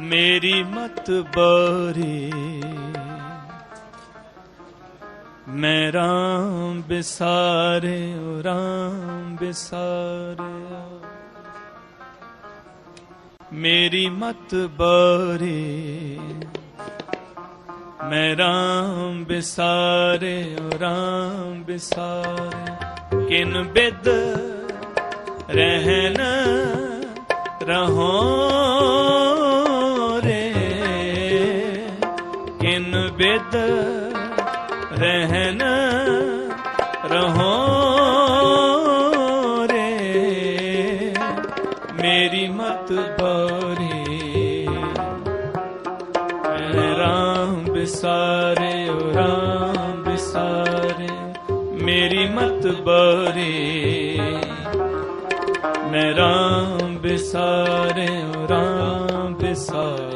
ਮੇਰੀ ਮਤ ਬਾਰੇ ਮੈਂ ਰਾਮ ਬਿਸਾਰੇ ਓ ਰਾਮ ਬਿਸਾਰਿਆ ਮੇਰੀ ਮਤ ਬਾਰੇ ਮੈਂ ਰਾਮ ਬਿਸਾਰੇ ਓ ਰਾਮ ਬਿਸਾਰੇ ਕਿਨ ਬਿਦ ਰਹਿਨ ਰਹੋ ਮੇਰੀ ਮਤ ਬਾਰੇ ਮੈਂ ਰਾਮ ਬਿਸਾਰੇ ਓ ਰਾਮ ਬਿਸਾਰੇ ਮੇਰੀ ਮਤ ਬਾਰੇ ਮੈਂ ਰਾਮ ਬਿਸਾਰੇ ਓ ਰਾਮ ਬਿਸਾਰਿਓ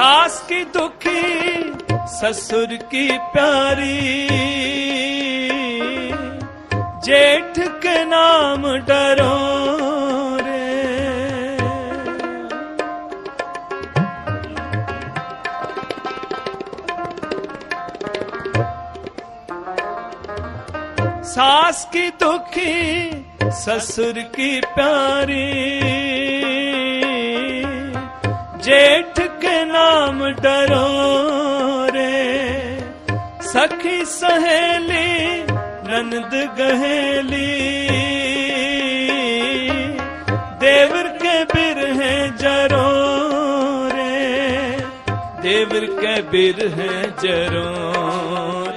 सास की दुखी ससुर की प्यारी जेठ के नाम डरो रे सास की दुखी ससुर की प्यारी नाम डरो रे सखी सहेली ननद गहेली देवर के बिरहे जरो रे देवर के बिरहे जरो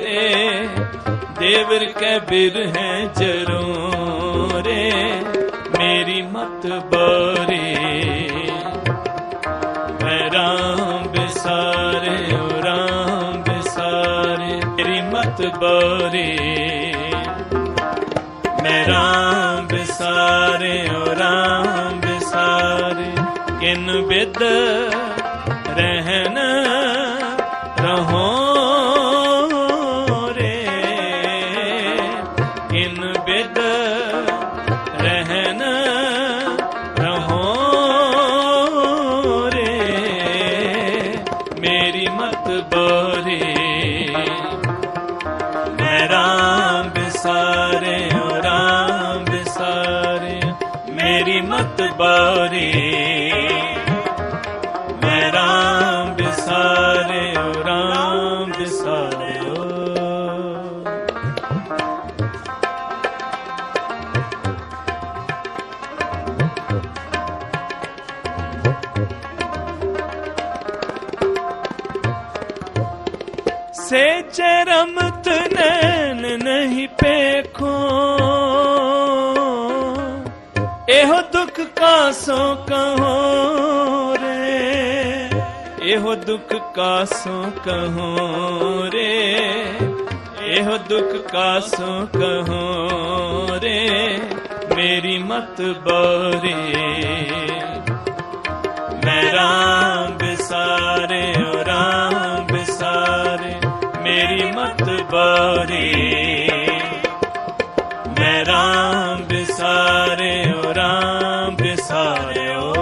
रे देवर के बिरहे जरो रे मेरी मत बारे ਬੋਰੀ। ਮੈਂ ਰਾਮ ਬਿਸਾਰੇ ਓ ਰਾਮ ਬਿਸਾਰੇ ਕਿਨ ਬਿਦ ਰਹਿਨ ਰਹੋ ਬਿਦ ਰਹਿਨ ਰਹੋ ਰੇ। ਮੇਰੀ ਮਤ ਬੋ ਕਮਤ ਨੈਣ ਨਹੀਂ ਪੇਖੋ ਇਹੋ ਦੁੱਖ ਕਾ ਸੋ ਕਹੋ ਰੇ ਇਹੋ ਦੁੱਖ ਕਾ ਸੋ ਕਹੋ ਰੇ ਇਹੋ ਦੁੱਖ ਕਾ ਸੋ ਕਹੋ ਰੇ ਮੇਰੀ ਮਤ ਬਾਰੇ ਮੈਂ ਰਾਮ ਬਿਸਾਰੇ ਨਿਮਤ ਬਾਰੇ। ਮੈਂ ਰਾਮ ਹੋ ਰਾਮ ਬਿਸਾਰਿਓ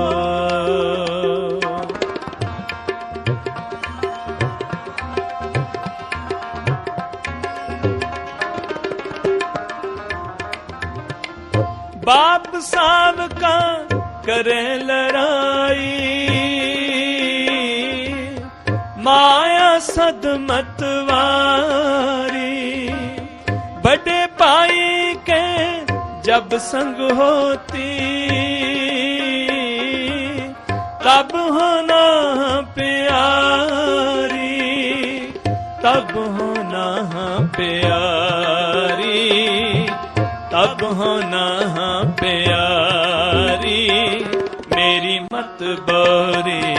ਬਾਪ ਸਾਹਿਬ ਕਾ ਕਰੇ ਲੜਾਈ। ਮਾਂ ਸਦ ਮਤਵਾਰੀ ਬੜੇ ਭਾਈ ਕੇ ਜਬ ਸੰਗ ਹੋਤੀ। ਤਬ ਹੋਨਾ ਪਿਆਰੀ, ਤਬ ਹੋਨਾ ਪਿਆਰੀ, ਤਬ ਹੋਨਾ ਪਿਆਰੀ। ਮੇਰੀ ਮਤ ਬੋਰੀ।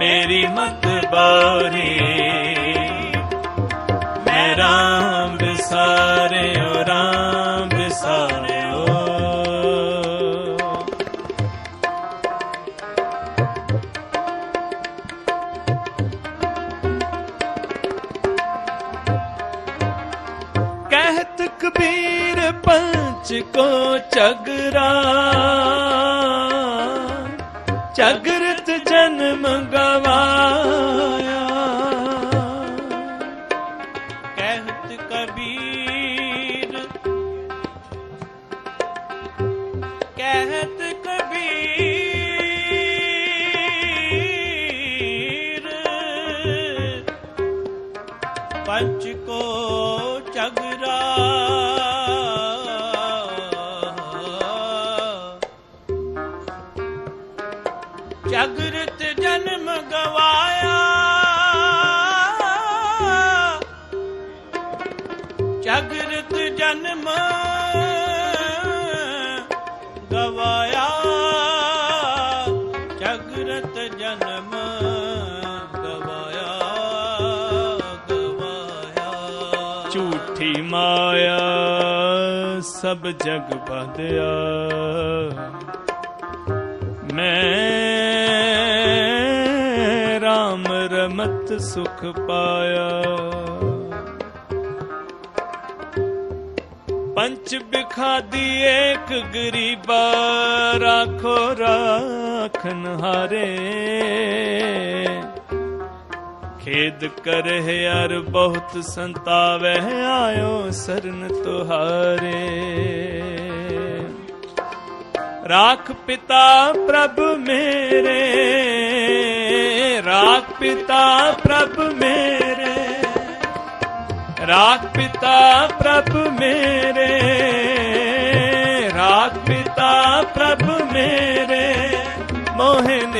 ਮੇਰੀ ਮਤ ਬਾਰੇ ਮੈਂ ਰਾਮ ਵਿਸਾਰੇ ਓ ਰਾਮ ਵਿਸਾਰੇ ਓ ਕਹਿਤ ਕਬੀਰ ਪੰਚ ਕੋ ਚਗਰਾ ਜਗਰਤ ਜਨਮ ਗਾ ਜਾਗਰਤ ਜਨਮ ਗਵਾਇਆ। ਜਗਰਤ ਜਨਮ ਗਵਾਇਆ ਗਵਾਇਆ। ਝੂਠੀ ਮਾਇਆ ਸਭ ਜਗ ਬਾਧਿਆ ਮੈਂ RAM ਰਮਤ ਸੁਖ ਪਾਇਆ। ਪੰਚ ਬਿਖਾਦੀ ਏਕ ਗਰੀਬਾ ਰਾਖੋ ਰਾਖਨ ਹਾਰੇ। ਖੇਦ ਕਰਹਿ ਅਰ ਬਹੁਤ ਸੰਤਾਵੈ ਆਇਓ ਸਰਨ ਤੁਹਾਰੇ। ਰਾਖ ਪਿਤਾ ਪ੍ਰਭ ਮੇਰੇ, ਰਾਖ ਪਿਤਾ ਪ੍ਰਭ ਮੇਰੇ, ਰਾਖ ਪਿਤਾ ਪ੍ਰਭ ਮੇਰੇ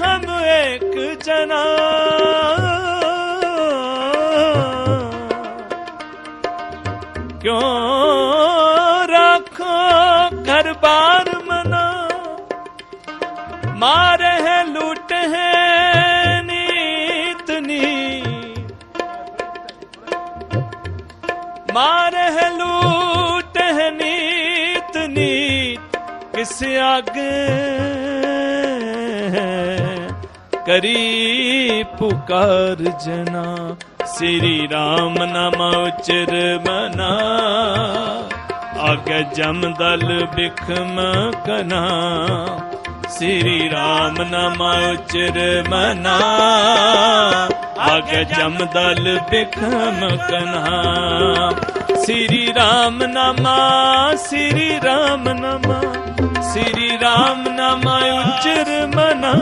ਪੰਚ ਹਮ ਇੱਕ ਜਨਾ। ਕਿਉਂ ਰੱਖੋ ਘਰ ਬਾਰ ਮਨਾ? ਮਾਰੇ ਹੈ ਲੂਟ ਹੈ ਨੀਤ ਨੀ। ਮਾਰੇ ਹੈ ਲੂਟ ਹੈ ਨੀਤ ਨੀਤ ਕਿਸ ਹੈ ਕਰੀ ਪੁਕਾਰ ਜਨਾ, ਸ੍ਰੀ ਰਾਮ ਨਾਮ ਉਚਰ ਮਨਾ। ਆਗੇ ਜਮ ਦਲ ਬਿਖਮ ਕਨਾ, ਸ੍ਰੀ ਰਾਮ ਨਾਮ ਉਚਰ ਮਨਾ। ਆਗੇ ਜਮ ਦਲ ਬਿਖਮ ਕਨਾ, ਸ੍ਰੀ ਰਾਮ ਨਾਮਾ, ਸ੍ਰੀ ਰਾਮ ਨਾਮਾ। ਸ੍ਰੀ ਰਾਮ ਨਾਮ ਉਚਰ ਮਨਾ,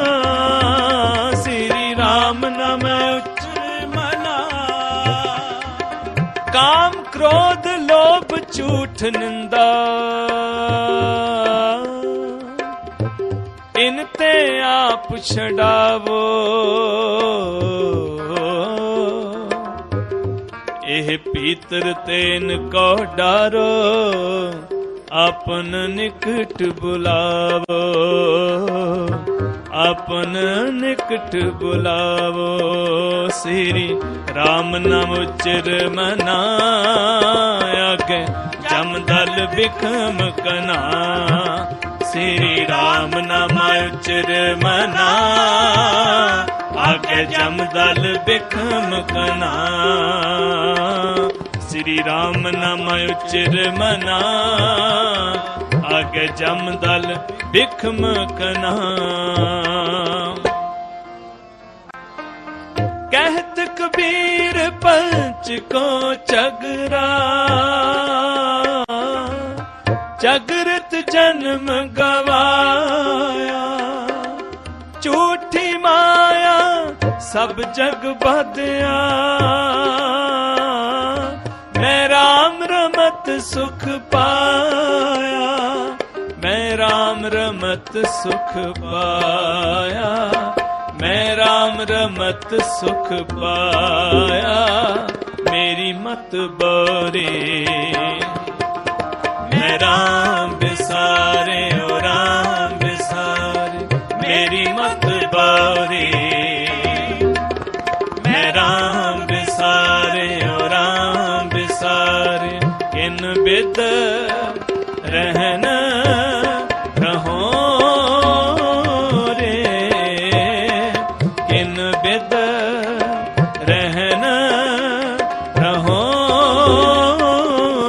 ਸ੍ਰੀ ਰਾਮ ਨਾਮ ਉਚਰ ਮਨਾ। ਕਾਮ ਕ੍ਰੋਧ ਲੋਭ ਝੂਠ ਨਿੰਦਾ। ਇਨ ਤੇ ਆਪ ਛਡਾਵੋ। ਇਹ ਪੀਤਰ ਤੈਨ ਕੋ ਡਾਰੋ। ਆਪਨ ਨਿਕਟ ਬੁਲਾਵੋ, ਆਪਨ ਨਿਕਟ ਬੁਲਾਵੋ, ਸ੍ਰੀ ਰਾਮ ਨਾਮ ਉਚਰ ਮਨਾ ਅਗੇ ਜਮ ਦਲ ਬਿਖਮ ਕਨਾ, ਸ੍ਰੀ ਰਾਮ ਨਾਮ ਉਚਰ ਮਨਾ। ਆਗੇ ਜਮ ਦਲ ਬਿਖਮ ਕਨਾ। ਸ੍ਰੀ ਰਾਮ ਨਾਮ ਉਚਰ ਮਨਾ। ਆਗੇ ਜਮ ਦਲ ਬਿਖਮ ਕਨਾ। ਕਹਿਤ ਕਬੀਰ ਪੰਚ ਕੋ ਚਗਰਾ ਜਗਰਤ ਜਨਮ ਗਵਾਇਆ। ਝੂਠੀ ਮਾਇਆ ਸਭ ਜਗ ਬਦਿਆ ਰਮਤ ਸੁਖ ਪਾਇਆ, ਮੈਂ RAM ਰਮਤ ਸੁਖ ਪਾਇਆ, ਮੈਂ RAM ਰਮਤ ਸੁਖ ਪਾਇਆ, ਮੇਰੀ ਮਤ ਬੋਰੇ। ਮੈਂ ਰਾਮ ਬਿਸਾਰੇ ਬਿਦ ਰਹਿਨ ਰਹੋ ਰੇ। ਕਿਨ ਬਿਦ ਰਹਿਨ ਰਹੋ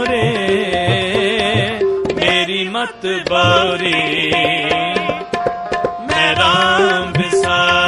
ਰੇ। ਮੇਰੀ ਮਤ ਬਾਰੇ, ਮੈਂ ਰਾਮ ਬਿਸਾਰੇ